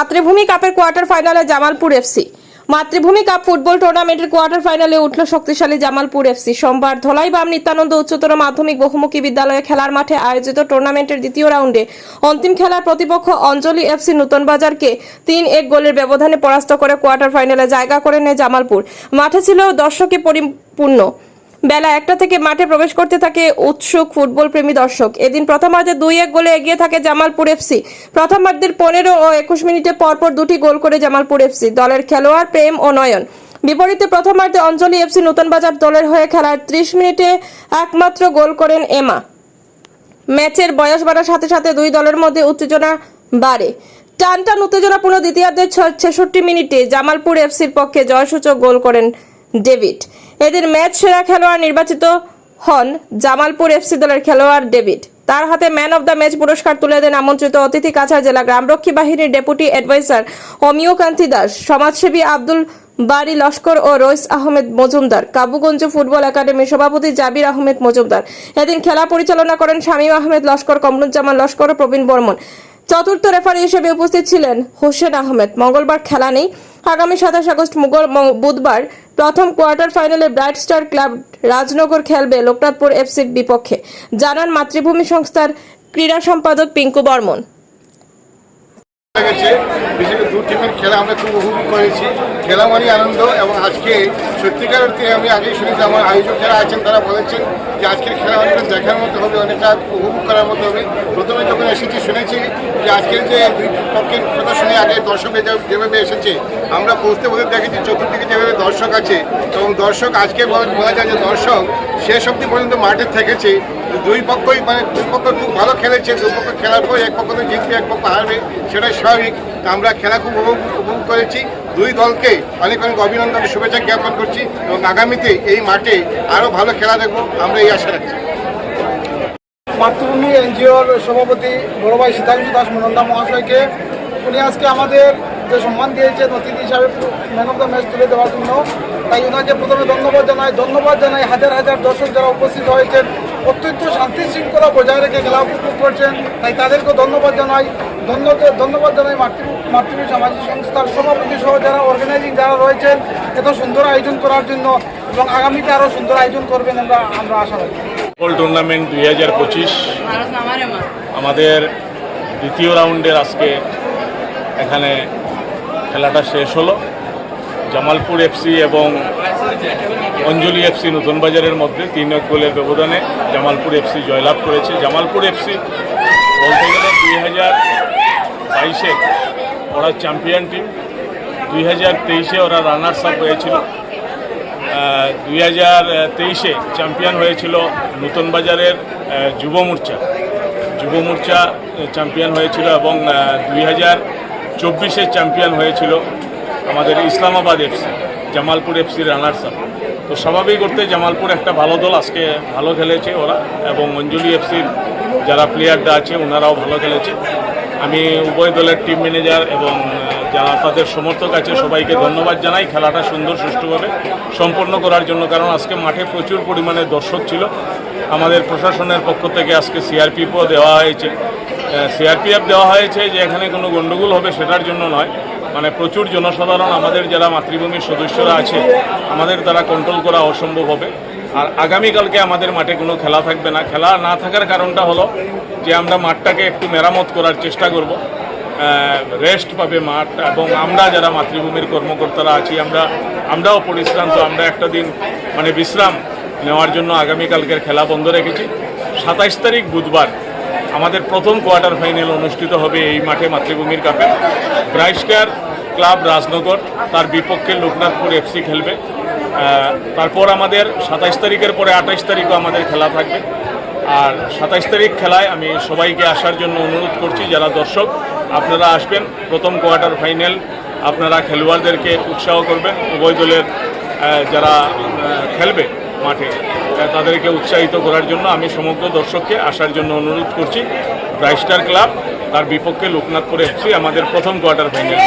মাতৃভূমি কাপের কোয়ার্টার ফাইনালে Jamalpur FC Matribhumi cup football টুর্নামেন্টের কোয়ার্টার ফাইনালে উঠল শক্তিশালী জামালপুর এফসি সোমবার ধলাইবাম নিত্যানন্দ উচ্চতর মাধ্যমিক বহুমুখী বিদ্যালয়ে খেলার মাঠে আয়োজিত টুর্নামেন্টের দ্বিতীয় রাউন্ডে অন্তিম খেলার প্রতিপক্ষ অঞ্জলি এফসি নূতন বাজারকে তিন এক গোলের ব্যবধানে পরাস্ত করে কোয়ার্টার ফাইনালে জায়গা করে নেয় জামালপুর। মাঠে ছিল দর্শকে পরিপূর্ণ। বেলা একটা থেকে মাঠে প্রবেশ করতে থাকে উৎসুক ফুটবল প্রেমী দর্শক। এদিন প্রথমার্ধে দুই এক গোলে এগিয়ে থাকে জামালপুর এফসি প্রথমার্ধের পনেরো ও একুশ মিনিটে পরপর দুটি গোল করে জামালপুর এফসি দলের খেলোয়াড় প্রেম ও নয়ন। বিপরীতে প্রথমার্ধে অঞ্জলি এফসি নতুন বাজার দলের হয়ে খেলার ত্রিশ মিনিটে একমাত্র গোল করেন এমা। ম্যাচের বয়স বাড়ার সাথে সাথে দুই দলের মধ্যে উত্তেজনা বাড়ে। টান টান উত্তেজনাপূর্ণ দ্বিতীয়ার্ধের ছেষট্টি মিনিটে জামালপুর এফসির পক্ষে জয়সূচক গোল করেন ডেভিড। এদের ম্যাচ সেরা খেলোয়াড় নির্বাচিত হন জামালপুর এফসি দলের খেলোয়াড় ডেভিড। তার হাতে ম্যান অব দ্য ম্যাচ পুরস্কার তুলে দেন আমন্ত্রিত অতিথি কাছাড় জেলা গ্রামরক্ষী বাহিনীর ডেপুটি অ্যাডভাইসার অমিয় কান্তি দাস, সমাজসেবী আব্দুল বাড়ি লস্কর ও রইস আহমেদ মজুমদার, কাবুগঞ্জ ফুটবল একাডেমির সভাপতি জাবির আহমেদ মজুমদার। এদিন খেলা পরিচালনা করেন শামীম আহমেদ লস্কর, কমরুজ্জামান লস্কর ও প্রবীণ বর্মন। চতুর্থ রেফারি হিসেবে উপস্থিত ছিলেন হোসেন আহমেদ। মঙ্গলবার খেলা নেই। আগামী সাতাশ আগস্ট মুগল ম- বুধবার প্রথম কোয়ার্টার ফাইনালে ব্রাইট স্টার ক্লাব রাজনগর খেলবে লোকনাথপুর এফসির বিপক্ষে। জানান মাতৃভূমি সংস্থার ক্রীড়া সম্পাদক পিঙ্কু বর্মন। দু টিমের খেলা আমরা খুব উপভোগ করেছি। খেলা মানে আনন্দ এবং আজকে সত্যিকার অর্থে আমি আগেই শুনেছি, আমার আয়োজক যারা আছেন তারা বলেছেন যে আজকের খেলা অনেকটা দেখার মতো হবে, অনেকটা উপভোগ করার মতো হবে। প্রথমে যখন এসেছি, শুনেছি যে আজকের যে দুই পক্ষের প্রদর্শনী আগে দর্শক যেভাবে এসেছে, আমরা পৌঁছতে বলতে দেখেছি, চতুর্দিকে দর্শক আছে এবং দর্শক আজকে বলা যায় যে দর্শক শেষ অবধি পর্যন্ত মাঠে থেকেছে। দুই পক্ষই মানে দুই পক্ষ খুব ভালো খেলেছে, দুই পক্ষ খেলার পর এক পক্ষ তো জিতবে, এক পক্ষ হারবে, সেটাই স্বাভাবিক। আমরা খেলা খুব উপভোগ করেছি। দুই দলকে অনেক অনেক অভিনন্দন, শুভেচ্ছা জ্ঞাপন করছি এবং আগামীতে এই মাঠে আরও ভালো খেলা দেখব, আমরা এই আশা রাখছি। মাতৃভূমি এনজিওর সভাপতি বড় ভাই সীতাংশু দাস মনন্দা মহাশয়কে, উনি আজকে আমাদের যে সম্মান দিয়েছেন অতিথি হিসাবে ম্যান অফ দ্য ম্যাচ তুলে দেওয়ার জন্য তাই ওনাকে প্রথমে ধন্যবাদ জানাই। ধন্যবাদ জানাই হাজার হাজার দর্শক যারা উপস্থিত হয়েছেন। অত্যন্ত শান্তি শৃঙ্খলা বজায় রেখে খেলা উপভোগ করছেন তাই তাদেরকে ধন্যবাদ জানাই। ধন্যবাদ ধন্যবাদ জানাই মাতৃ মাতৃভূমি সামাজিক সংস্থার সভাপতি সহ যারা অর্গানাইজিং যারা রয়েছেন এত সুন্দর আয়োজন করার জন্য এবং আগামীতে আরও সুন্দর আয়োজন করবেন আমরা আমরা আশা রাখি। ফুটবল টুর্নামেন্ট দুই হাজার পঁচিশ। আমাদের দ্বিতীয় রাউন্ডের আজকে এখানে খেলাটা শেষ হলো। জামালপুর এফসি এবং অঞ্জলি এফসি নতুন বাজারের মধ্যে তিন এক গোলের ব্যবধানে জামালপুর এফসি জয়লাভ করেছে। জামালপুর এফসি বলতে গেলে দুই হাজার বাইশে ওরা চ্যাম্পিয়ন টিম দুই হাজার তেইশে ওরা রানার্স আপ হয়েছিল। দুই হাজার তেইশে চ্যাম্পিয়ন হয়েছিল নতুন বাজারের যুব মোর্চা। যুব মোর্চা চ্যাম্পিয়ন হয়েছিল এবং দুই হাজার চব্বিশে চ্যাম্পিয়ন হয়েছিল আমাদের ইসলামাবাদ এফসি, জামালপুর এফসির রানার্স আপ। তো স্বাভাবিক করতে জামালপুর একটা ভালো দল, আজকে ভালো খেলেছে ওরা, এবং অঞ্জলি এফসির যারা প্লেয়াররা আছে, ওনারাও ভালো খেলেছে। আমি উভয় দলের টিম ম্যানেজার এবং যারা তাদের সমর্থক আছে, সবাইকে ধন্যবাদ জানাই। খেলাটা সুন্দর, সুষ্ঠুভাবে সম্পন্ন করার জন্য, কারণ আজকে মাঠে প্রচুর পরিমাণে দর্শক ছিল। আমাদের প্রশাসনের পক্ষ থেকে আজকে সিআরপিএফও দেওয়া হয়েছে। সিআরপিএফ দেওয়া হয়েছে যে এখানে কোনো গণ্ডগোল হবে সেটার জন্য নয়। মানে প্রচুর জনসাধারণ আমাদের যারা মাতৃভূমির সদস্যরা আছে, আমাদের দ্বারা কন্ট্রোল করা অসম্ভব হবে। আর আগামীকালকে আমাদের মাঠে কোনো খেলা থাকবে না। খেলা না থাকার কারণটা হলো যে আমরা মাঠটাকে একটু মেরামত করার চেষ্টা করব। রেস্ট পাবে মাঠ এবং আমরা যারা মাতৃভূমির কর্মকর্তারা আছি, আমরা, আমরাও পরিশ্রান্ত, আমরা একটা দিন মানে বিশ্রাম নেওয়ার জন্য আগামীকালকের খেলা বন্ধ রেখেছি। সাতাইশ তারিখ বুধবার আমাদের প্রথম কোয়ার্টার ফাইনাল অনুষ্ঠিত হবে এই মাঠে মাতৃভূমির কাপে। ব্রাইস্টার ক্লাব রাজনগর, তার বিপক্ষে লোকনাথপুর এফসি খেলবে। তারপর আমাদের সাতাইশ তারিখের পরে আঠাইশ তারিখও আমাদের খেলা থাকবে। আর সাতাইশ তারিখ খেলায় আমি সবাইকে আসার জন্য অনুরোধ করছি, যারা দর্শক, আপনারা আসবেন। প্রথম কোয়ার্টার ফাইনাল আপনারা খেলোয়াড়দেরকে উৎসাহ করবেন। উভয় দলের যারা খেলবে মাঠে। তাদেরকে উৎসাহিত করার জন্য আমি সমগ্র দর্শককে আসার জন্য অনুরোধ করছি। ব্রাইস্টার ক্লাব, তার বিপক্ষে লোকনাথপুর এফসি, আমাদের প্রথম কোয়ার্টার ফাইনাল।